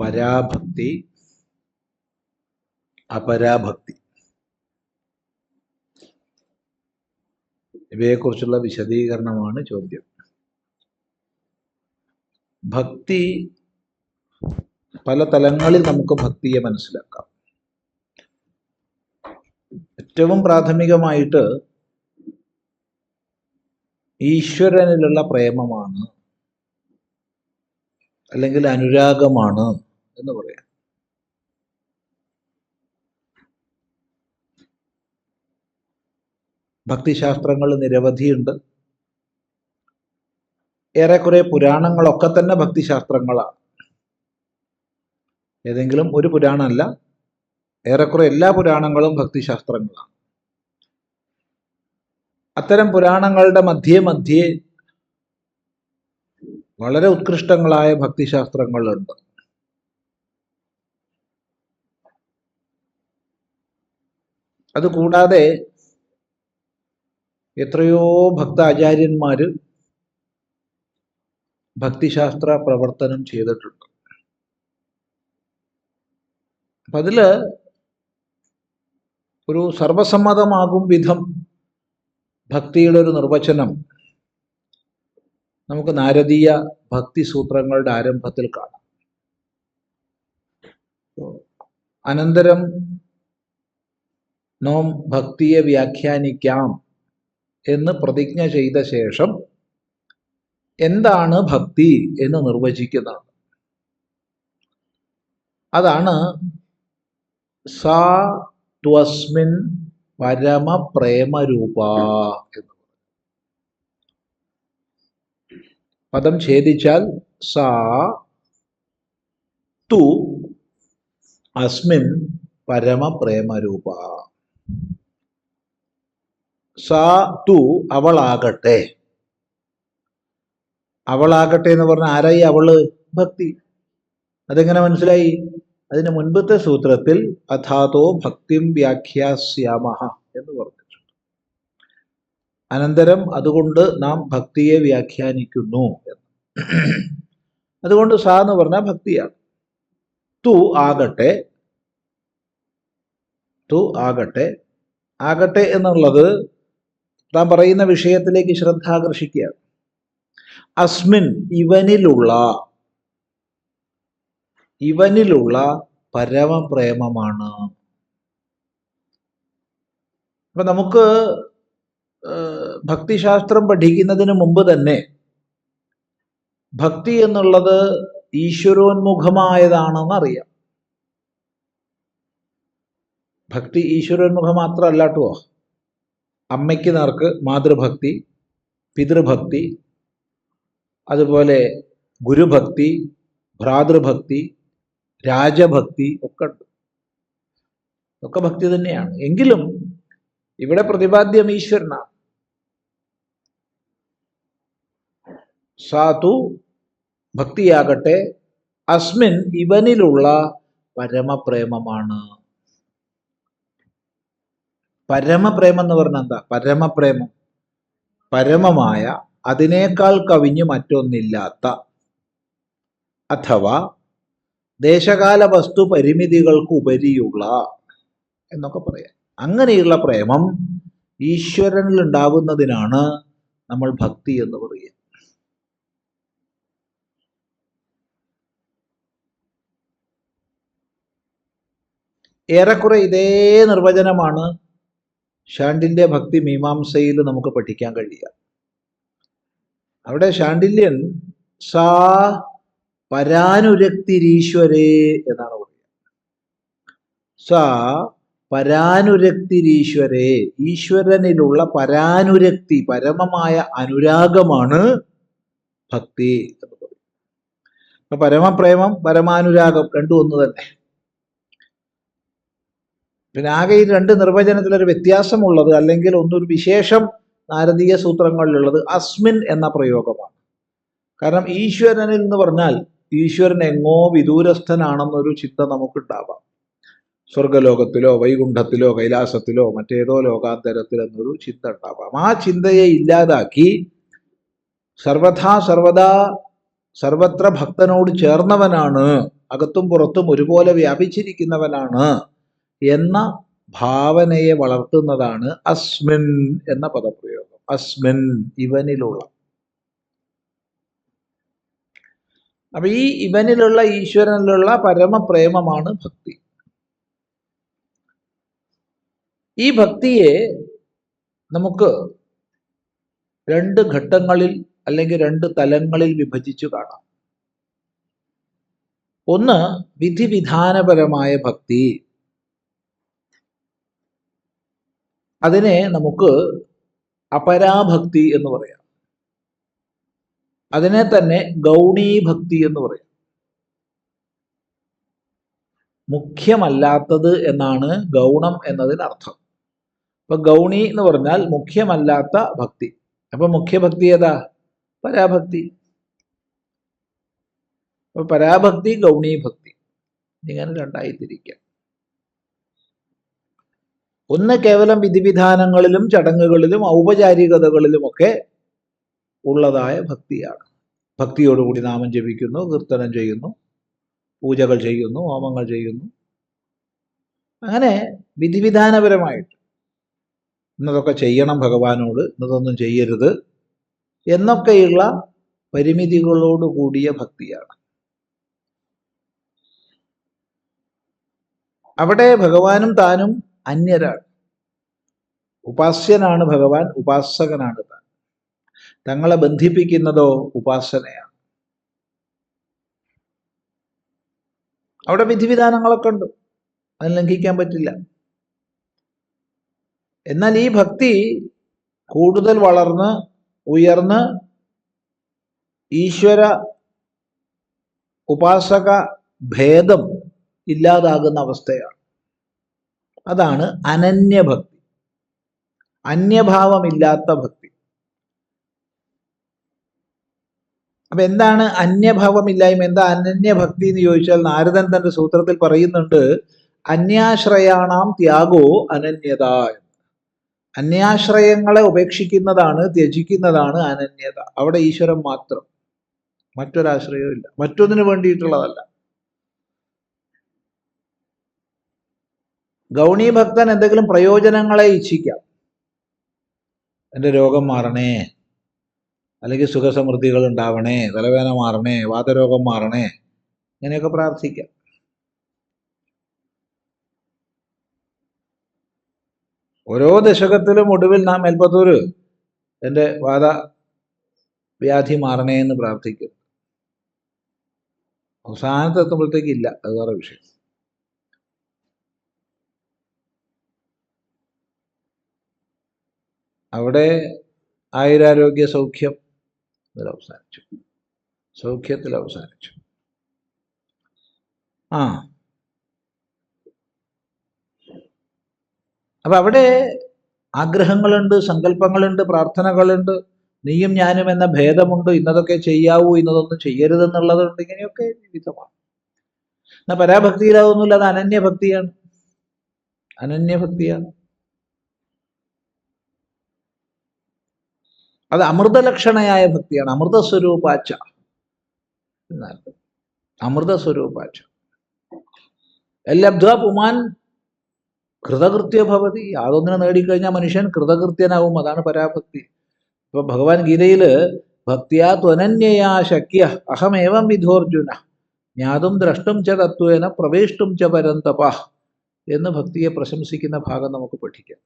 പരാഭക്തി അപരാഭക്തി. ഇവയെക്കുറിച്ചുള്ള വിശദീകരണമാണ് ചോദ്യം. ഭക്തി പല തലങ്ങളിൽ നമുക്ക് ഭക്തിയെ മനസ്സിലാക്കാം. ഏറ്റവും പ്രാഥമികമായിട്ട് ഈശ്വരനിലുള്ള പ്രേമമാണ് അല്ലെങ്കിൽ അനുരാഗമാണ് എന്ന് പറയാം. ഭക്തിശാസ്ത്രങ്ങൾ നിരവധിയുണ്ട്. ഏറെക്കുറെ പുരാണങ്ങളൊക്കെ തന്നെ ഭക്തിശാസ്ത്രങ്ങളാണ്. ഏതെങ്കിലും ഒരു പുരാണമല്ല ഏറെക്കുറെ എല്ലാ പുരാണങ്ങളും ഭക്തിശാസ്ത്രങ്ങളാണ്. അത്തരം പുരാണങ്ങളുടെ മധ്യേ മധ്യേ വളരെ ഉത്കൃഷ്ടങ്ങളായ ഭക്തിശാസ്ത്രങ്ങളുണ്ട്. അതുകൂടാതെ എത്രയോ ഭക്താചാര്യന്മാർ ഭക്തിശാസ്ത്ര പ്രവർത്തനം ചെയ്തിട്ടുണ്ട്. അപ്പൊ ഒരു സർവസമ്മതമാകും വിധം ഭക്തിയുടെ ഒരു നിർവചനം നമുക്ക് നാരദീയ ഭക്തി സൂത്രങ്ങളുടെ ആരംഭത്തിൽ കാണാം. അനന്തരം നോം ഭക്തിയെ വ്യാഖ്യാനിക്കാം എന്ന് പ്രതിജ്ഞ ചെയ്ത ശേഷം എന്താണ് ഭക്തി എന്ന് നിർവചിക്കുന്നത് അതാണ് സാ ത്വസ്മിൻ പരമപ്രേമരൂപ എന്ന് പദം ഛേദിച്ചാൽ സാ തു അസ്മിൻ പരമപ്രേമരൂപ സാ തു അവളാകട്ടെ. അവളാകട്ടെ എന്ന് പറഞ്ഞാൽ ആരായി അവൾ? ഭക്തി. അതെങ്ങനെ മനസ്സിലായി? അതിന് മുൻപത്തെ സൂത്രത്തിൽ അഥാതോ ഭക്തിം വ്യാഖ്യാസ്യാമ എന്ന് പറഞ്ഞിട്ടുണ്ട്. അനന്തരം അതുകൊണ്ട് നാം ഭക്തിയെ വ്യാഖ്യാനിക്കുന്നു എന്ന്. അതുകൊണ്ട് സാ എന്ന് പറഞ്ഞാൽ ഭക്തിയാണ്. തു ആകട്ടെ തു ആകട്ടെ ആകട്ടെ എന്നുള്ളത് താൻ പറയുന്ന വിഷയത്തിലേക്ക് ശ്രദ്ധ ആകർഷിക്കുകയാണ് അസ്മിൻ ഇവനിലുള്ള ഇവനിലുള്ള പരമപ്രേമമാണ്. അപ്പൊ നമുക്ക് ഭക്തിശാസ്ത്രം പഠിക്കുന്നതിന് മുമ്പ് തന്നെ ഭക്തി എന്നുള്ളത് ഈശ്വരോന്മുഖമായതാണെന്ന് അറിയാം ഭക്തി ഈശ്വരോന്മുഖം മാത്രമല്ല കേട്ടോ അമ്മയ്ക്ക് നേർക്ക് മാതൃഭക്തി പിതൃഭക്തി അതുപോലെ ഗുരുഭക്തി ഭ്രാതൃഭക്തി രാജഭക്തി ഒക്കെ ഉണ്ട്. ഒക്കെ ഭക്തി തന്നെയാണ്. എങ്കിലും ഇവിടെ പ്രതിപാദ്യം ഈശ്വരനാണ്. സാധു ഭക്തിയാകട്ടെ അസ്മിൻ ഇവനിലുള്ള പരമപ്രേമമാണ്. പരമപ്രേമം എന്ന് പറഞ്ഞാൽ എന്താ? പരമപ്രേമം. പരമമായ അതിനേക്കാൾ കവിഞ്ഞ് മറ്റൊന്നില്ലാത്ത അഥവാ ദേശകാല വസ്തു പരിമിതികൾക്ക് ഉപരിയുള്ള എന്നൊക്കെ പറയാം. അങ്ങനെയുള്ള പ്രേമം ഈശ്വരനിൽ ഉണ്ടാകുന്നതിനാണ് നമ്മൾ ഭക്തി എന്ന് പറയുക. ഏറെക്കുറെ ഇതേ നിർവചനമാണ് ഷാണ്ടിന്റെ ഭക്തി മീമാംസയിൽ നമുക്ക് പഠിക്കാൻ കഴിയുക. അവിടെ ഷാണ്ടില്യൻ സാ പരാനുരക്തിരീശ്വരേ എന്നാണ് പറയുക. സ പരാനുരക്തിരീശ്വരേ ഈശ്വരനിലുള്ള പരാനുരക്തി പരമമായ അനുരാഗമാണ് ഭക്തി എന്ന് പറയും പരമപ്രേമം പരമാനുരാഗം രണ്ടും ഒന്ന് തന്നെ. പിന്നെ ആകെ ഈ രണ്ട് നിർവചനത്തിലൊരു വ്യത്യാസമുള്ളത് അല്ലെങ്കിൽ ഒന്നൊരു വിശേഷം നാരദീയ സൂത്രങ്ങളിലുള്ളത് അസ്മിൻ എന്ന പ്രയോഗമാണ്. കാരണം ഈശ്വരനിൽ എന്ന് പറഞ്ഞാൽ ഈശ്വരൻ എങ്ങോ വിദൂരസ്ഥനാണെന്നൊരു ചിന്ത നമുക്കുണ്ടാവാം. സ്വർഗലോകത്തിലോ വൈകുണ്ഠത്തിലോ കൈലാസത്തിലോ മറ്റേതോ ലോകാന്തരത്തിലെന്നൊരു ചിന്ത ഉണ്ടാവാം. ആ ചിന്തയെ ഇല്ലാതാക്കി സർവഥാ സർവദാ സർവത്ര ഭക്തനോട് ചേർന്നവനാണ് അകത്തും പുറത്തും ഒരുപോലെ വ്യാപിച്ചിരിക്കുന്നവനാണ് എന്ന ഭാവനയെ വളർത്തുന്നതാണ് അസ്മിൻ എന്ന പദപ്രയോഗം. അസ്മിൻ ഇവനിലുള്ള അപ്പൊ ഈ ഇവനിലുള്ള ഈശ്വരനിലുള്ള പരമപ്രേമമാണ് ഭക്തി. ഈ ഭക്തിയെ നമുക്ക് രണ്ട് ഘട്ടങ്ങളിൽ അല്ലെങ്കിൽ രണ്ട് തലങ്ങളിൽ വിഭജിച്ചു കാണാം. ഒന്ന് വിധിവിധാനപരമായ ഭക്തി. അതിനെ നമുക്ക് അപരാഭക്തി എന്ന് പറയാം. അതിനെ തന്നെ ഗൗണീ ഭക്തി എന്ന് പറയും. മുഖ്യമല്ലാത്തത് എന്നാണ് ഗൗണം എന്നതിനർത്ഥം. അപ്പൊ ഗൗണി എന്ന് പറഞ്ഞാൽ മുഖ്യമല്ലാത്ത ഭക്തി. അപ്പൊ മുഖ്യഭക്തി ഏതാ? പരാഭക്തി. അപ്പൊ പരാഭക്തി ഗൗണീ ഭക്തി ഇങ്ങനെ രണ്ടായി തിരിക്കാം ഒന്ന് കേവലം വിധിവിധാനങ്ങളിലും ചടങ്ങുകളിലും ഔപചാരികതകളിലുമൊക്കെ ഉള്ളതായ ഭക്തിയാണ്. ഭക്തിയോടുകൂടി നാമം ജപിക്കുന്നു കീർത്തനം ചെയ്യുന്നു പൂജകൾ ചെയ്യുന്നു ഹോമങ്ങൾ ചെയ്യുന്നു. അങ്ങനെ വിധിവിധാനപരമായിട്ട് ഇന്നതൊക്കെ ചെയ്യണം ഭഗവാനോട് ഇന്നതൊന്നും ചെയ്യരുത് എന്നൊക്കെയുള്ള പരിമിതികളോട് കൂടിയ ഭക്തിയാണ്. അവിടെ ഭഗവാനും താനും അന്യരാണ്. ഉപാസ്യനാണ് ഭഗവാൻ ഉപാസകനാണ് താൻ. തങ്ങളെ ബന്ധിപ്പിക്കുന്നതോ ഉപാസനയാണ്. അവിടെ വിധിവിധാനങ്ങളൊക്കെ ഉണ്ട്. അത് ലംഘിക്കാൻ പറ്റില്ല. എന്നാൽ ഈ ഭക്തി കൂടുതൽ വളർന്ന് ഉയർന്ന് ഈശ്വര ഉപാസക ഭേദം ഇല്ലാതാകുന്ന അവസ്ഥയാണ്. അതാണ് അനന്യഭക്തി. അന്യഭാവമില്ലാത്ത ഭക്തി. അപ്പൊ എന്താണ് അന്യഭാവമില്ലായ്മ? എന്താ അനന്യഭക്തി എന്ന് ചോദിച്ചാൽ നാരദൻ തന്റെ സൂത്രത്തിൽ പറയുന്നുണ്ട് അന്യാശ്രയാണാം ത്യാഗോ അനന്യത അന്യാശ്രയങ്ങളെ ഉപേക്ഷിക്കുന്നതാണ് ത്യജിക്കുന്നതാണ് അനന്യത. അവിടെ ഈശ്വരൻ മാത്രം. മറ്റൊരാശ്രയവും ഇല്ല. മറ്റൊന്നിനു വേണ്ടിയിട്ടുള്ളതല്ല. ഗൗണി ഭക്തൻ എന്തെങ്കിലും പ്രയോജനങ്ങളെ ഇച്ഛിക്കാം. എന്റെ രോഗം മാറണേ. അല്ലെങ്കിൽ സുഖസമൃദ്ധികൾ ഉണ്ടാവണേ തലവേദന മാറണേ വാതരോഗം മാറണേ ഇങ്ങനെയൊക്കെ പ്രാർത്ഥിക്കാം. ഓരോ ദശകത്തിലും ഒടുവിൽ നാം മേൽപ്പത്തൂര് എന്റെ വാദ വ്യാധി മാറണേ എന്ന് പ്രാർത്ഥിക്കും. അവസാനത്ത് എത്തുമ്പോഴത്തേക്ക് ഇല്ല അത് വേറെ വിഷയം. അവിടെ ആയുരാരോഗ്യ സൗഖ്യം ഇതിൽ അവസാനിച്ചു. സൗഖ്യത്തിൽ അവസാനിച്ചു. ആ. അപ്പൊ അവിടെ ആഗ്രഹങ്ങളുണ്ട് സങ്കല്പങ്ങളുണ്ട് പ്രാർത്ഥനകളുണ്ട്. നീയും ഞാനും എന്ന ഭേദമുണ്ട് ഇന്നതൊക്കെ ചെയ്യാവൂ ഇന്നതൊന്നും ചെയ്യരുതെന്നുള്ളതുണ്ട്. ഇങ്ങനെയൊക്കെ വിവിധമാണ്. എന്നാ പരാഭക്തിയിലാവുന്നില്ല അത് അനന്യഭക്തിയാണ്. അനന്യഭക്തിയാണ്. അത് അമൃതലക്ഷണയായ ഭക്തിയാണ്. അമൃത സ്വരൂപാച്ച അമൃത സ്വരൂപാച്ച ലബ്ധ പുമാൻ കൃതകൃത്യ ഭവതി. യാതൊന്നിനെ നേടിക്കഴിഞ്ഞാൽ മനുഷ്യൻ കൃതകൃത്യനാവും. അതാണ് പരാഭക്തി. ഇപ്പൊ ഭഗവാൻ ഗീതയിൽ ഭക്തിയാ ത്വനന്യയാ ശക്യ. അഹമേവം വിധോർജുന. ജ്ഞാതും ദ്രഷ്ടും ച തത്വേന പ്രവേഷ്ടും ച പരന്തപ എന്ന് ഭക്തിയെ പ്രശംസിക്കുന്ന ഭാഗം നമുക്ക് പഠിക്കാം.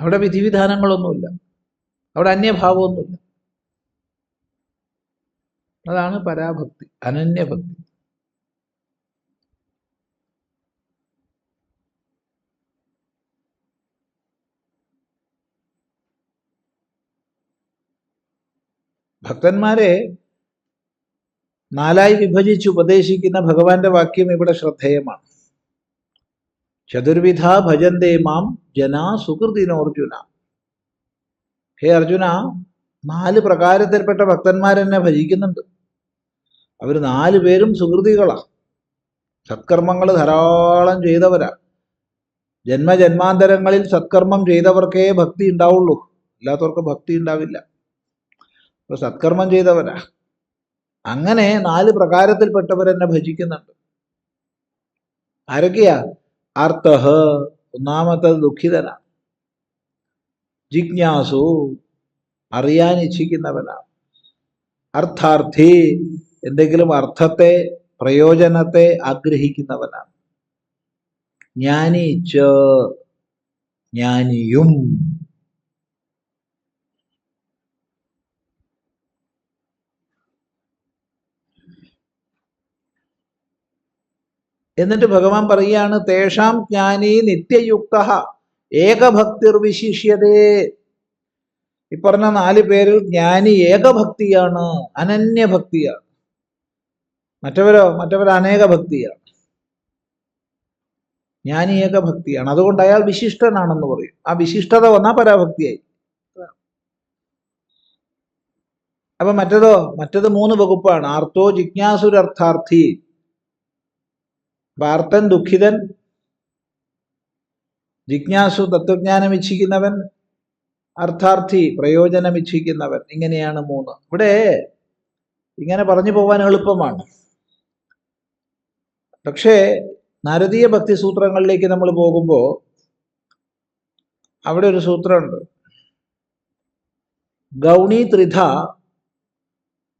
അവിടെ വിധിവിധാനങ്ങളൊന്നുമില്ല. അവിടെ അന്യഭാവമൊന്നുമില്ല. അതാണ് പരാഭക്തി അനന്യഭക്തി. ഭക്തന്മാരെ നാലായി വിഭജിച്ച് ഉപദേശിക്കുന്ന ഭഗവാന്റെ വാക്യം ഇവിടെ ശ്രദ്ധേയമാണ്. ചതുർവിധ ഭജന്തേ മാം ജനാ സുഹൃതിനോർജുന ഹേ അർജുന നാല് പ്രകാരത്തിൽപ്പെട്ട ഭക്തന്മാരെന്നെ ഭജിക്കുന്നുണ്ട്. അവർ നാല് പേരും സുഹൃതികളാണ് സത്കർമ്മങ്ങൾ ധാരാളം ചെയ്തവരാ. ജന്മജന്മാന്തരങ്ങളിൽ സത്കർമ്മം ചെയ്തവർക്കേ ഭക്തി ഉണ്ടാവുള്ളൂ. അല്ലാത്തവർക്ക് ഭക്തി ഉണ്ടാവില്ല. അപ്പൊ സത്കർമ്മം ചെയ്തവരാ. അങ്ങനെ നാല് പ്രകാരത്തിൽപ്പെട്ടവരെന്നെ ഭജിക്കുന്നുണ്ട്. ആരൊക്കെയാ? അർത്ഥ ഒന്നാമത്തത് ദുഃഖിതനാണ് ജിജ്ഞാസു അറിയാൻ ഇച്ഛിക്കുന്നവനാണ്. അർത്ഥാർത്ഥി എന്തെങ്കിലും അർത്ഥത്തെ പ്രയോജനത്തെ ആഗ്രഹിക്കുന്നവനാണ്. ജ്ഞാനി ജ്ഞാനിയും എന്നിട്ട് ഭഗവാൻ പറയുകയാണ് തേഷാം ജ്ഞാനി നിത്യയുക്ത ഏകഭക്തിർ വിശിഷ്യതേ ഈ പറഞ്ഞ നാല് പേരിൽ ജ്ഞാനി ഏകഭക്തിയാണ് അനന്യഭക്തിയാണ്. മറ്റവരോ മറ്റവർ അനേക ഭക്തിയാണ് ജ്ഞാനി ഏകഭക്തിയാണ്. അതുകൊണ്ട് അയാൾ വിശിഷ്ടനാണെന്ന് പറയും. ആ വിശിഷ്ടത വന്നാൽ പരാഭക്തിയായി. അപ്പൊ മറ്റതോ മറ്റത് മൂന്ന് വകുപ്പാണ്. ആർത്തോ ജിജ്ഞാസുരർത്ഥാർത്ഥി പാർത്ഥൻ ദുഃഖിതൻ ജിജ്ഞാസു തത്വജ്ഞാനം ഇച്ഛിക്കുന്നവൻ അർത്ഥാർത്ഥി പ്രയോജനം ഇച്ഛിക്കുന്നവൻ ഇങ്ങനെയാണ് മൂന്ന്. ഇവിടെ ഇങ്ങനെ പറഞ്ഞു പോകാൻ എളുപ്പമാണ്. പക്ഷേ നാരദീയ ഭക്തി സൂത്രങ്ങളിലേക്ക് നമ്മൾ പോകുമ്പോൾ അവിടെ ഒരു സൂത്രമുണ്ട്. ഗൗണി ത്രിധ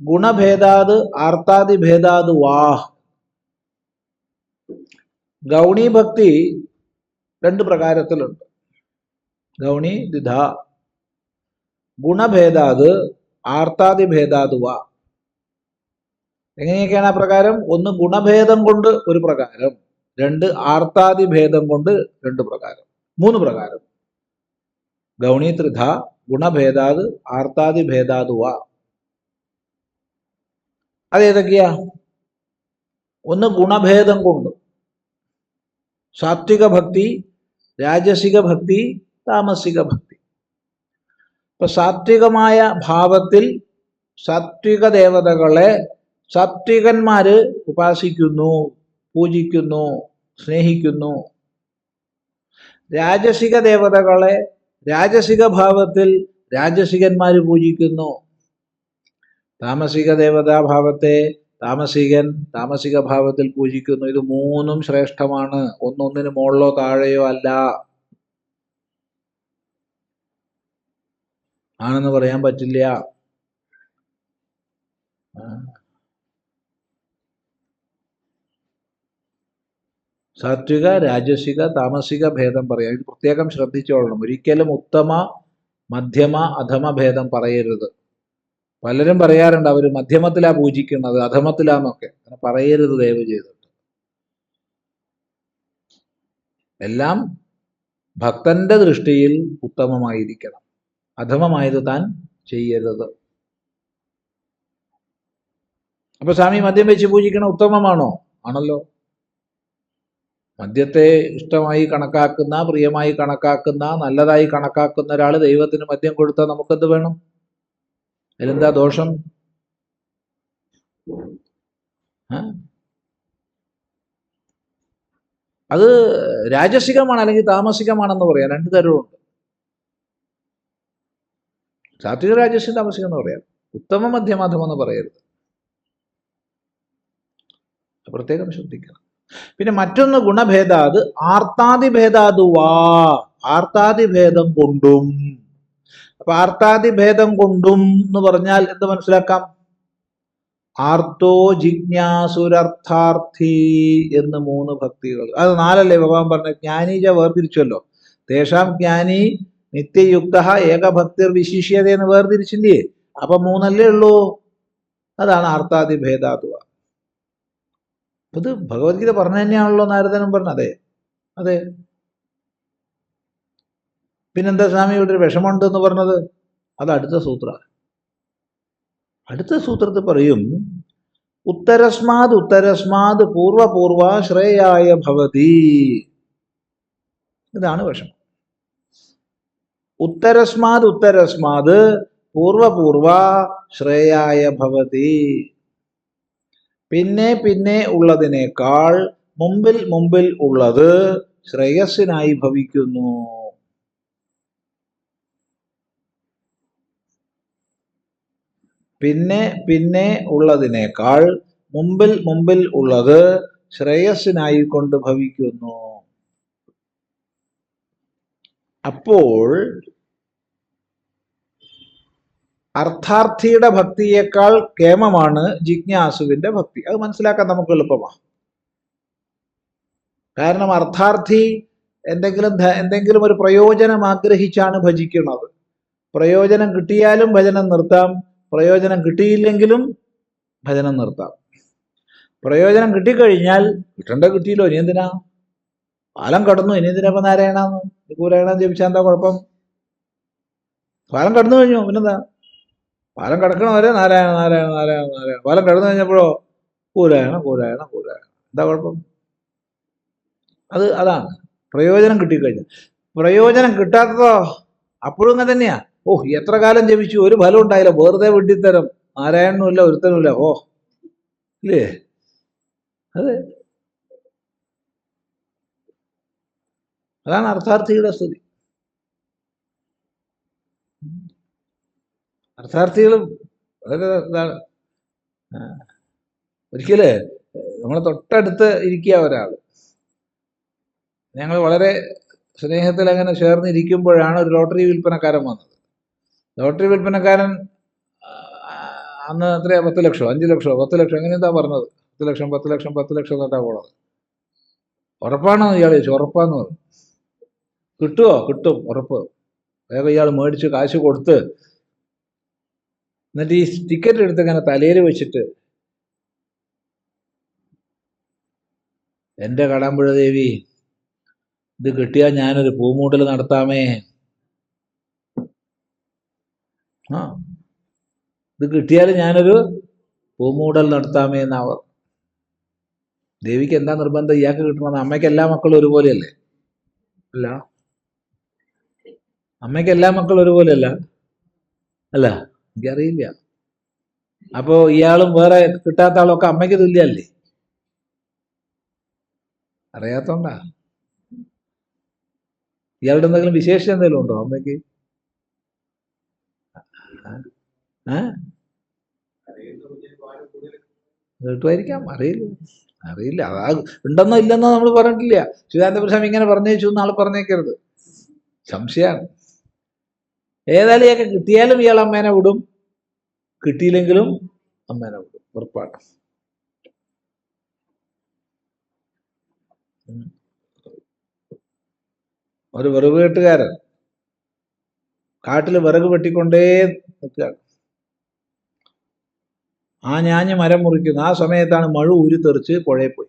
ഗുണഭേദാത് ആർത്താതിഭേദാത് വാഹ്. ഗൗണി ഭക്തി രണ്ട് പ്രകാരത്തിലുണ്ട്. ഗൗണി ദ്വിധ ഗുണഭേദാത് ആർത്താദിഭേദാത് വ. എങ്ങനെയൊക്കെയാണ് ആ പ്രകാരം? ഒന്ന് ഗുണഭേദം കൊണ്ട് ഒരു പ്രകാരം രണ്ട് ആർത്താദിഭേദം കൊണ്ട് രണ്ട് പ്രകാരം. മൂന്ന് പ്രകാരം. ഗൗണി ത്രിധ ഗുണഭേദാത് ആർത്താദിഭേദാത് വ. അതേതൊക്കെയാ ഒന്ന് ഗുണഭേദം കൊണ്ട്. സാത്വിക ഭക്തി രാജസിക ഭക്തി താമസിക ഭക്തി. ഇപ്പൊ സാത്വികമായ ഭാവത്തിൽ സാത്വിക ദേവതകളെ സാത്വികന്മാര് ഉപാസിക്കുന്നു പൂജിക്കുന്നു സ്നേഹിക്കുന്നു. രാജസിക ദേവതകളെ രാജസിക ഭാവത്തിൽ രാജസികന്മാര് പൂജിക്കുന്നു. താമസിക ദേവതാഭാവത്തെ താമസികൻ താമസിക ഭാവത്തിൽ പൂജിക്കുന്നു. ഇത് മൂന്നും ശ്രേഷ്ഠമാണ്. ഒന്നൊന്നിന് മുകളിലോ താഴെയോ അല്ല. ആണെന്ന് പറയാൻ പറ്റില്ല. സാത്വിക രാജസിക താമസിക ഭേദം പറയാം. ഇത് പ്രത്യേകം ശ്രദ്ധിച്ചോളണം. ഒരിക്കലും ഉത്തമ മധ്യമ അധമ ഭേദം പറയരുത്. പലരും പറയാറുണ്ട് അവർ മധ്യമത്തിലാ പൂജിക്കുന്നത് അധമത്തിലാന്നൊക്കെ. അങ്ങനെ പറയരുത് ദയവ് ചെയ്തിട്ട്. എല്ലാം ഭക്തന്റെ ദൃഷ്ടിയിൽ ഉത്തമമായിരിക്കണം. അധമമായത് താൻ ചെയ്യരുത്. അപ്പൊ സ്വാമി മദ്യം വെച്ച് പൂജിക്കണം ഉത്തമമാണോ? ആണല്ലോ. മദ്യത്തെ ഇഷ്ടമായി കണക്കാക്കുന്ന പ്രിയമായി കണക്കാക്കുന്ന നല്ലതായി കണക്കാക്കുന്ന ഒരാൾ ദൈവത്തിന് മദ്യം കൊടുത്താൽ നമുക്കെന്ത് വേണം? അതിലെന്താ ദോഷം? അത് രാജസികമാണ് അല്ലെങ്കിൽ താമസികമാണെന്ന് പറയാം. രണ്ട് തരവുമുണ്ട് സാത്വിക രാജസ്യം താമസികം എന്ന് പറയാം. ഉത്തമ മധ്യമാധ്യമം എന്ന് പറയരുത്. പ്രത്യേകം ശ്രദ്ധിക്കണം. പിന്നെ മറ്റൊന്ന് ഗുണഭേദാത് ആർത്താദിഭേദാതു വാ. ആർത്താതിഭേദം കൊണ്ടും. അപ്പൊ ആർത്താദിഭേദം കൊണ്ടും എന്ന് പറഞ്ഞാൽ എന്ത് മനസ്സിലാക്കാം? ആർത്തോ ജിജ്ഞാസുരർത്ഥാർത്ഥി എന്ന് മൂന്ന് ഭക്തികൾ. അത് നാലല്ലേ ഭഗവാൻ പറഞ്ഞ ജ്ഞാനീജ വേർതിരിച്ചല്ലോ തേഷാം ജ്ഞാനി നിത്യയുക്ത ഏകഭക്തിർ വിശിഷ്യത എന്ന് വേർതിരിച്ചില്ലേ? അപ്പൊ മൂന്നല്ലേ ഉള്ളൂ. അതാണ് ആർത്താദിഭേദാതുവ ഇത് ഭഗവത്ഗീത പറഞ്ഞു തന്നെയാണല്ലോ നാരദനും പറഞ്ഞത്. അതെ അതെ. പിന്നെന്താ സ്വാമി ഇവിടെ ഒരു വിഷമമുണ്ട് എന്ന് പറഞ്ഞത്? അത് അടുത്ത സൂത്ര. അടുത്ത സൂത്രത്തിൽ പറയും ഉത്തരസ്മാത് ഉത്തരസ്മാത് പൂർവപൂർവ ശ്രേയായ ഭവതി. ഇതാണ് വിഷമം. ഉത്തരസ്മാത് ഉത്തരസ്മാത് പൂർവപൂർവ ശ്രേയായ ഭവതി. പിന്നെ പിന്നെ ഉള്ളതിനേക്കാൾ മുമ്പിൽ മുമ്പിൽ ഉള്ളത് ശ്രേയസ്സിനായി ഭവിക്കുന്നു. പിന്നെ പിന്നെ ഉള്ളതിനേക്കാൾ മുമ്പിൽ മുമ്പിൽ ഉള്ളത് ശ്രേയസ്സിനായിക്കൊണ്ട് ഭവിക്കുന്നു. അപ്പോൾ അർത്ഥാർത്ഥിയുടെ ഭക്തിയേക്കാൾ കേമമാണ് ജിജ്ഞാസുവിന്റെ ഭക്തി. അത് മനസ്സിലാക്കാൻ നമുക്ക് എളുപ്പമാണ്. കാരണം അർത്ഥാർത്ഥി എന്തെങ്കിലും എന്തെങ്കിലും ഒരു പ്രയോജനം ആഗ്രഹിച്ചാണ് ഭജിക്കുന്നത്. പ്രയോജനം കിട്ടിയാലും ഭജനം നിർത്താം. പ്രയോജനം കിട്ടിയില്ലെങ്കിലും ഭജനം നിർത്താം. പ്രയോജനം കിട്ടിക്കഴിഞ്ഞാൽ കിട്ടണ്ട കിട്ടിയില്ലോ ഇനി എന്തിനാ? കാലം കടന്നു ഇനി എന്തിനാ ഇപ്പൊ നാരായണന്ന്? കൂരായണം ജപിച്ചാൽ എന്താ കുഴപ്പം? കാലം കടന്നു കഴിഞ്ഞു പിന്നെന്താ? പാലം കടക്കണ വരെ നാരായണ നാരായണ നാരായണ നാരായണ. പാലം കടന്നു കഴിഞ്ഞപ്പോഴോ? കൂരായണ കൂരായണ കൂരായണ എന്താ കുഴപ്പം? അത് അതാണ്. പ്രയോജനം കിട്ടിക്കഴിഞ്ഞു പ്രയോജനം കിട്ടാത്തതോ? അപ്പോഴും അങ്ങനെ ഓ എത്ര കാലം ജപിച്ചു? ഒരു ഫലം ഉണ്ടായില്ല. വെറുതെ വെട്ടിത്തരം. നാരായണനും ഇല്ല ഒരുത്തനും ഇല്ല ഓ ഇല്ലേ? അതെ അതാണ് അർത്ഥാർത്ഥിയുടെ സ്ഥിതി. അർത്ഥാർത്ഥികളും വളരെ ഇതാണ്. ഒരിക്കൽ നമ്മളെ തൊട്ടടുത്ത് ഇരിക്കുക ഒരാൾ. ഞങ്ങൾ വളരെ സ്നേഹത്തിൽ അങ്ങനെ ചേർന്നിരിക്കുമ്പോഴാണ് ഒരു ലോട്ടറി വിൽപ്പനക്കാരൻ വന്നത്. ലോട്ടറി വിൽപ്പനക്കാരൻ അന്ന് എത്രയാ? പത്ത് ലക്ഷമോ അഞ്ച് ലക്ഷമോ പത്ത് ലക്ഷം? എങ്ങനെ എന്താ പറഞ്ഞത്? പത്ത് ലക്ഷം പത്ത് ലക്ഷം പത്ത് ലക്ഷം എന്നിട്ടാ പോണത്. ഉറപ്പാണോ ഇയാൾ ചോദിച്ചു. ഉറപ്പാന്ന് പറഞ്ഞു. കിട്ടുമോ കിട്ടും. ഉറപ്പ്. വേഗം ഇയാൾ മേടിച്ച് കാശ് കൊടുത്ത് എന്നിട്ട് ഈ ടിക്കറ്റ് എടുത്ത് ഇങ്ങനെ തലയിൽ വെച്ചിട്ട് എന്റെ കടാമ്പുഴ ദേവി ഇത് കിട്ടിയാൽ ഞാനൊരു പൂമൂട്ടൽ നടത്താമേ. ആ. ഇത് കിട്ടിയാൽ ഞാനൊരു പൂമൂടൽ നടത്താമേ എന്നാവർ ദേവിക്ക് എന്താ നിർബന്ധം? ഇയാൾക്ക് കിട്ടണമെന്ന്. അമ്മയ്ക്ക് എല്ലാ മക്കളും ഒരുപോലെയല്ലേ? അല്ല. അമ്മയ്ക്ക് എല്ലാ മക്കളും ഒരുപോലെയല്ല? അല്ല എനിക്കറിയില്ല. അപ്പോ ഇയാളും വേറെ കിട്ടാത്ത ആളൊക്കെ അമ്മയ്ക്ക് തുല്യല്ലേ അറിയാത്തോണ്ടാ. ഇയാളുടെ എന്തെങ്കിലും വിശേഷം എന്തെങ്കിലും ഉണ്ടോ അമ്മയ്ക്ക്? കേട്ടുമായിരിക്കാം അറിയില്ല. അറിയില്ല. അതാ ഉണ്ടെന്നോ ഇല്ലെന്നോ നമ്മൾ പറഞ്ഞിട്ടില്ല. ശിവാനന്ദപുരം ഇങ്ങനെ പറഞ്ഞേച്ചു ആൾ പറഞ്ഞേക്കരുത്. സംശയമാണ്. ഏതായാലും ഇയാൾക്ക് കിട്ടിയാലും ഇയാൾ അമ്മേനെ വിടും. കിട്ടിയില്ലെങ്കിലും അമ്മേനെ വിടും. ഉറപ്പാണ്. ഒരു വിറക് കെട്ടുകാരൻ കാട്ടിൽ വിറക് വെട്ടിക്കൊണ്ടേ നിൽക്കുകയാണ് ആ ഞാഞ്ഞ് മരം മുറിക്കുന്നു. ആ സമയത്താണ് മഴ ഉരുത്തെറിച്ച് പുഴയിൽ പോയി.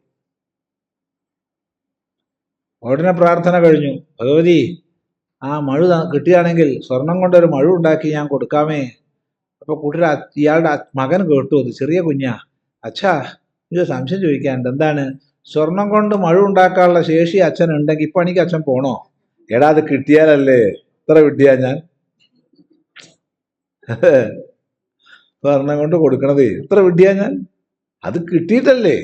ഉടനെ പ്രാർത്ഥന കഴിഞ്ഞു. ഭഗവതി ആ മഴ കിട്ടുകയാണെങ്കിൽ സ്വർണം കൊണ്ടൊരു മഴ ഉണ്ടാക്കി ഞാൻ കൊടുക്കാമേ. അപ്പൊ കൂട്ടർ ഇയാളുടെ മകൻ കേട്ടു. അത് ചെറിയ കുഞ്ഞാ. അച്ഛാ ഇത് സംശയം ചോദിക്കാനുണ്ട്. എന്താണ്? സ്വർണം കൊണ്ട് മഴ ഉണ്ടാക്കാനുള്ള ശേഷി അച്ഛൻ ഉണ്ടെങ്കിൽ ഇപ്പൊ എനിക്ക് അച്ഛൻ പോണോ? എടാ അത് കിട്ടിയാലല്ലേ? ഇത്ര കിട്ടിയാ ഞാൻ. സ്വർണം കൊണ്ട് കൊടുക്കണതേ. എത്ര വിഡിയാ ഞാൻ? അത് കിട്ടിയിട്ടല്ലേ?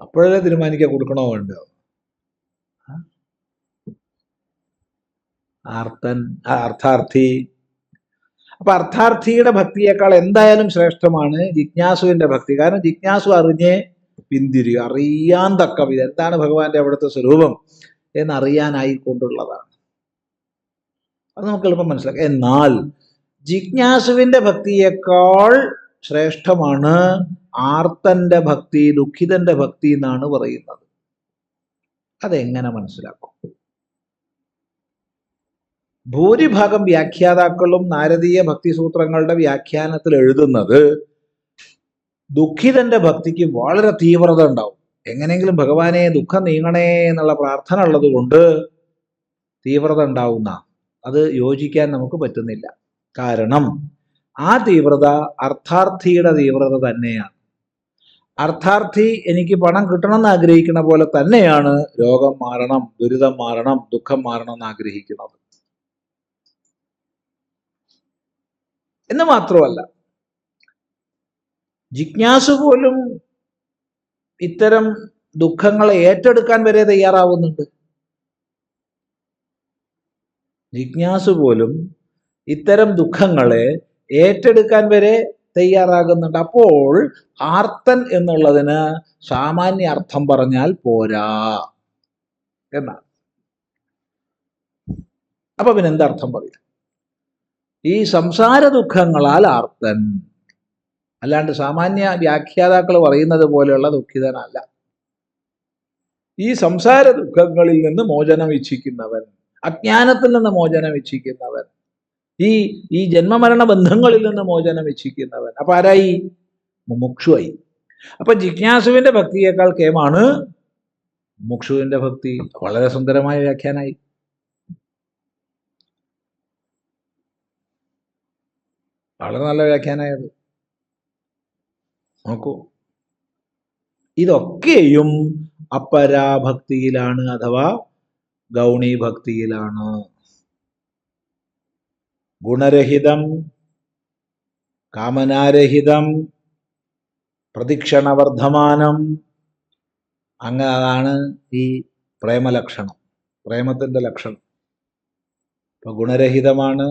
അപ്പോഴല്ലേ തീരുമാനിക്കാൻ കൊടുക്കണോ വേണ്ടോ ആർത്തൻ അർത്ഥാർത്ഥി. അപ്പൊ അർത്ഥാർത്ഥിയുടെ ഭക്തിയേക്കാൾ എന്തായാലും ശ്രേഷ്ഠമാണ് ജിജ്ഞാസുവിന്റെ ഭക്തി. കാരണം ജിജ്ഞാസു അറിഞ്ഞേ പിന്തിരിയും അറിയാൻ തക്ക എന്താണ് ഭഗവാന്റെ അവിടുത്തെ സ്വരൂപം എന്നറിയാനായി കൊണ്ടുള്ളതാണ് അത് നമുക്ക് എളുപ്പം മനസ്സിലാക്കാം. എന്നാൽ ജിജ്ഞാസുവിന്റെ ഭക്തിയേക്കാൾ ശ്രേഷ്ഠമാണ് ആർത്തന്റെ ഭക്തി ദുഃഖിതന്റെ ഭക്തി എന്നാണ് പറയുന്നത്. അതെങ്ങനെ മനസ്സിലാക്കും? ഭൂരിഭാഗം വ്യാഖ്യാതാക്കളും നാരദീയ ഭക്തിസൂത്രങ്ങളുടെ വ്യാഖ്യാനത്തിൽ എഴുതുന്നത് ദുഃഖിതന്റെ ഭക്തിക്ക് വളരെ തീവ്രത ഉണ്ടാവും. എങ്ങനെയെങ്കിലും ഭഗവാനെ ദുഃഖം നീങ്ങണേ എന്നുള്ള പ്രാർത്ഥന ഉള്ളത് കൊണ്ട് തീവ്രത ഉണ്ടാവുന്ന അത് യോജിക്കാൻ നമുക്ക് പറ്റുന്നില്ല. കാരണം ആ തീവ്രത അർത്ഥാർത്ഥിയുടെ തീവ്രത തന്നെയാണ്. അർത്ഥാർത്ഥി എനിക്ക് പണം കിട്ടണം എന്ന് ആഗ്രഹിക്കുന്ന പോലെ തന്നെയാണ് രോഗം മാറണം ദുരിതം മാറണം ദുഃഖം മാറണം എന്ന് ആഗ്രഹിക്കുന്നത്. എന്ന് മാത്രമല്ല ജിജ്ഞാസു പോലും ഇത്തരം ദുഃഖങ്ങളെ ഏറ്റെടുക്കാൻ വരെ തയ്യാറാവുന്നുണ്ട്. ജിജ്ഞാസു പോലും ഇത്തരം ദുഃഖങ്ങളെ ഏറ്റെടുക്കാൻ വരെ തയ്യാറാകുന്നുണ്ട്. അപ്പോൾ ആർത്തൻ എന്നുള്ളതിന് സാമാന്യ അർത്ഥം പറഞ്ഞാൽ പോരാ എന്നാണ്. അപ്പൊ പിന്നെ എന്തർത്ഥം പറയാം? ഈ സംസാര ദുഃഖങ്ങളാൽ ആർത്തൻ. അല്ലാണ്ട് സാമാന്യ വ്യാഖ്യാതാക്കൾ പറയുന്നത് പോലെയുള്ള ദുഃഖിതനല്ല. ഈ സംസാര ദുഃഖങ്ങളിൽ നിന്ന് മോചനം ഇച്ഛിക്കുന്നവൻ. അജ്ഞാനത്തിൽ നിന്ന് മോചനം ഇച്ഛിക്കുന്നവൻ. ഈ ഈ ജന്മമരണ ബന്ധങ്ങളിൽ നിന്ന് മോചനം ഇച്ഛിക്കുന്നവൻ. അപ്പൊ ആരായി? മുമുക്ഷുവായി. അപ്പൊ ജിജ്ഞാസുവിന്റെ ഭക്തിയേക്കാൾ കേമാണ് മുമുക്ഷുവിന്റെ ഭക്തി. വളരെ സുന്ദരമായ വ്യാഖ്യാനായി. വളരെ നല്ല വ്യാഖ്യാനായത്. നോക്കൂ. ഇതൊക്കെയും അപരാഭക്തിയിലാണ് അഥവാ ഗൗണി ഭക്തിയിലാണ് ഗുണരഹിതം കാമനാരഹിതം പ്രതിക്ഷണവർദ്ധമാനം അതാണ് ഈ പ്രേമലക്ഷണം പ്രേമത്തിന്റെ ലക്ഷണം. ഇപ്പൊ ഗുണരഹിതമാണ്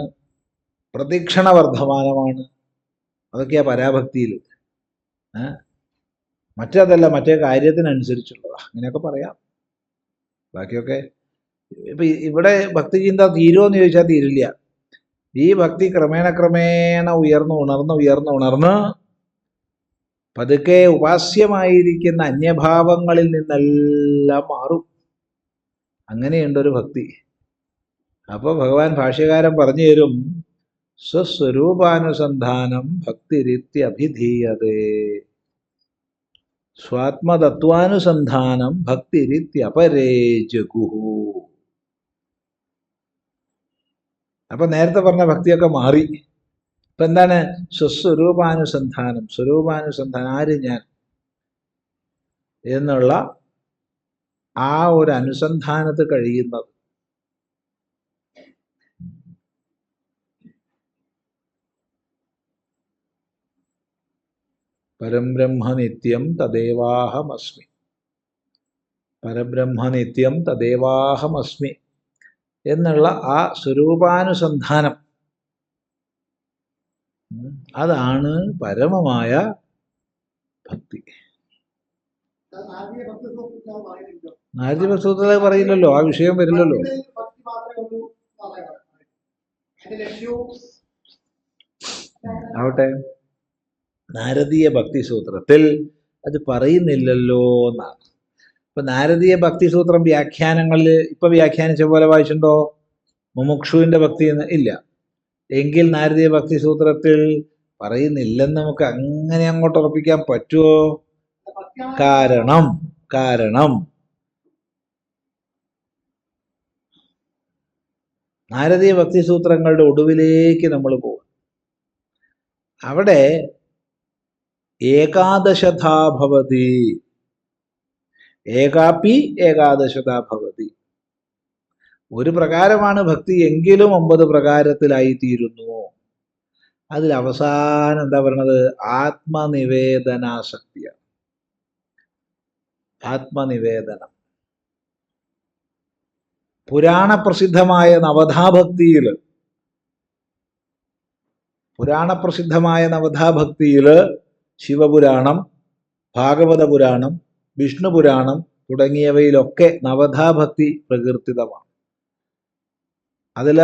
പ്രതിക്ഷണവർദ്ധമാനമാണ് അതൊക്കെയാ പരാഭക്തിയിൽ. മറ്റേതല്ല മറ്റേ കാര്യത്തിനനുസരിച്ചുള്ളതാ. അങ്ങനെയൊക്കെ പറയാം. ബാക്കിയൊക്കെ ഇപ്പൊ ഇവിടെ ഭക്തി ചിന്ത തീരുമോന്ന് ചോദിച്ചാൽ തീരില്ല. ഈ ഭക്തി ക്രമേണ ക്രമേണ ഉയർന്ന് ഉണർന്ന് ഉയർന്ന് ഉണർന്ന് പതുക്കെ ഉപാസ്യമായിരിക്കുന്ന അന്യഭാവങ്ങളിൽ നിന്നെല്ലാം മാറും. അങ്ങനെയുണ്ടൊരു ഭക്തി. അപ്പോൾ ഭഗവാൻ ഭാഷ്യകാരൻ പറഞ്ഞു തരും സ്വസ്വരൂപാനുസന്ധാനം ഭക്തിരിത്യഭിധീയതേ സ്വാത്മതത്വാനുസന്ധാനം ഭക്തിരിത്യപരേ ജഗുഹു അപ്പൊ നേരത്തെ പറഞ്ഞ ഭക്തിയൊക്കെ മാറി. ഇപ്പൊ എന്താണ്? സ്വസ്വരൂപാനുസന്ധാനം സ്വരൂപാനുസന്ധാനം ആര് ഞാൻ? എന്നുള്ള ആ ഒരു അനുസന്ധാനത്ത് കഴിയുന്നത്. പരംബ്രഹ്മനിത്യം തദേവാഹമസ്മി. പരബ്രഹ്മനിത്യം തദേവാഹമസ്മി. എന്നുള്ള ആ സ്വരൂപാനുസന്ധാനം. അതാണ് പരമമായ ഭക്തി. നാരദീയ ഭക്തി സൂക്തത്തിൽ പറയുന്നില്ലോ. നാരദ പുസ്തകത്തിലെ പറയില്ലല്ലോ ആ വിഷയം വരില്ലല്ലോ. ആവട്ടെ. നാരദീയ ഭക്തി സൂത്രത്തിൽ അത് പറയുന്നില്ലല്ലോ എന്നാണ് ഇപ്പൊ നാരദീയ ഭക്തിസൂത്രം വ്യാഖ്യാനങ്ങളിൽ ഇപ്പൊ വ്യാഖ്യാനിച്ച പോലെ വായിച്ചിട്ടുണ്ടോ? മുമുക്ഷുവിന്റെ ഭക്തി എന്ന് ഇല്ല. എങ്കിൽ നാരദീയ ഭക്തിസൂത്രത്തിൽ പറയുന്നില്ലെന്ന് നമുക്ക് അങ്ങനെ അങ്ങോട്ട് ഉറപ്പിക്കാൻ പറ്റുമോ കാരണം കാരണം. നാരദീയ ഭക്തിസൂത്രങ്ങളുടെ ഒടുവിലേക്ക് നമ്മൾ പോകും അവിടെ ഏകാദശതാ ഭവതി. ഏകാപി ഏകാദശത ഭവതി. ഒരു പ്രകാരമാണ് ഭക്തി എങ്കിലും ഒമ്പത് പ്രകാരത്തിലായി തീരുന്നു അതിൽ അവസാനം എന്താ പറയണത്? ആത്മനിവേദനാസക്തിയാണ് ആത്മനിവേദനം. പുരാണ പ്രസിദ്ധമായ നവധാഭക്തിയിൽ പുരാണ പ്രസിദ്ധമായ നവധാഭക്തിയിൽ ശിവപുരാണം ഭാഗവത പുരാണം വിഷ്ണു പുരാണം തുടങ്ങിയവയിലൊക്കെ നവധാഭക്തി പ്രകീർത്തിതമാണ്. അതിൽ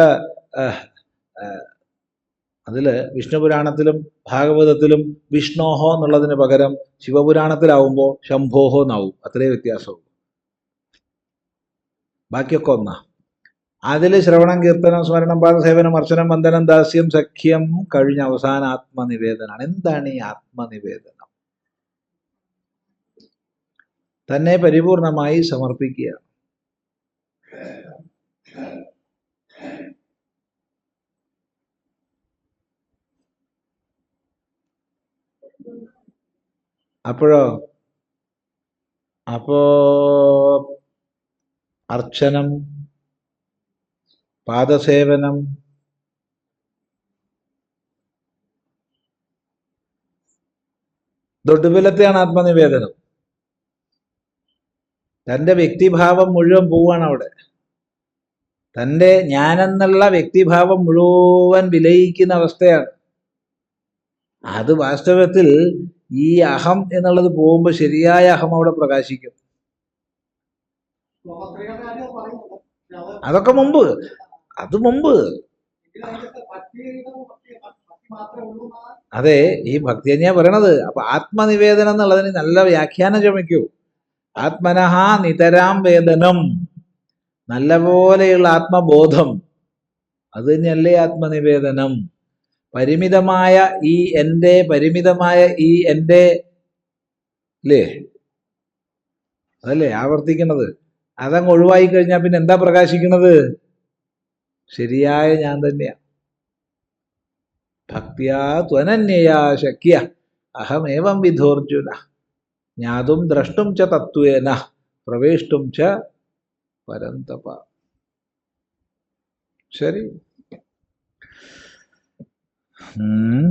അതിൽ വിഷ്ണുപുരാണത്തിലും ഭാഗവതത്തിലും വിഷ്ണോഹോ എന്നുള്ളതിന് പകരം ശിവപുരാണത്തിലാവുമ്പോൾ ശംഭോഹോ എന്നാവും. അത്രേ വ്യത്യാസമുള്ളൂ. ബാക്കിയൊക്കെ ഒന്നാ. അതിൽ ശ്രവണം കീർത്തനം സ്മരണം പാദസേവനം അർച്ചനം വന്ദനം ദാസ്യം സഖ്യം കഴിഞ്ഞ അവസാന ആത്മനിവേദനാണ്. എന്താണ് ഈ ആത്മനിവേദനം? തന്നെ പരിപൂർണമായി സമർപ്പിക്കുക. അപ്പോഴോ? അപ്പോ അർച്ചനം പാദസേവനം ദൊഡുബലത്തെയാണ് ആത്മനിവേദനം. തന്റെ വ്യക്തിഭാവം മുഴുവൻ പോവാണ് അവിടെ. തന്റെ ഞാനെന്നുള്ള വ്യക്തിഭാവം മുഴുവൻ വിലയിക്കുന്ന അവസ്ഥയാണ്. അത് വാസ്തവത്തിൽ ഈ അഹം എന്നുള്ളത് പോകുമ്പോൾ ശരിയായ അഹം അവിടെ പ്രകാശിക്കും. അതൊക്കെ മുമ്പ്. അത് മുമ്പ്. അതെ ഈ ഭക്തി തന്നെയാ പറയണത്. അപ്പൊ ആത്മനിവേദനം എന്നുള്ളതിന് നല്ല വ്യാഖ്യാനം ചമയ്ക്കൂ. ആത്മനഹ നിതരാം വേദനം. നല്ല പോലെയുള്ള ആത്മബോധം. അത് തന്നെയല്ലേ ആത്മനിവേദനം? പരിമിതമായ ഈ എന്റെ പരിമിതമായ ഈ എന്റെ അല്ലേ അതല്ലേ ആവർത്തിക്കുന്നത്? അതങ്ങ് ഒഴിവായി കഴിഞ്ഞാൽ പിന്നെ എന്താ പ്രകാശിക്കുന്നത് ശരിയായ ഞാൻ തന്നെയാ. ഭക്തിയാ ത്വനന്യയാ ശക്യ അഹമേവം വിധോർജുന. ജ്ഞാതും ദ്രഷ്ടും ച തത്വേന പ്രവേഷ്ടും ച പരന്തപ. ശരി. ഉം.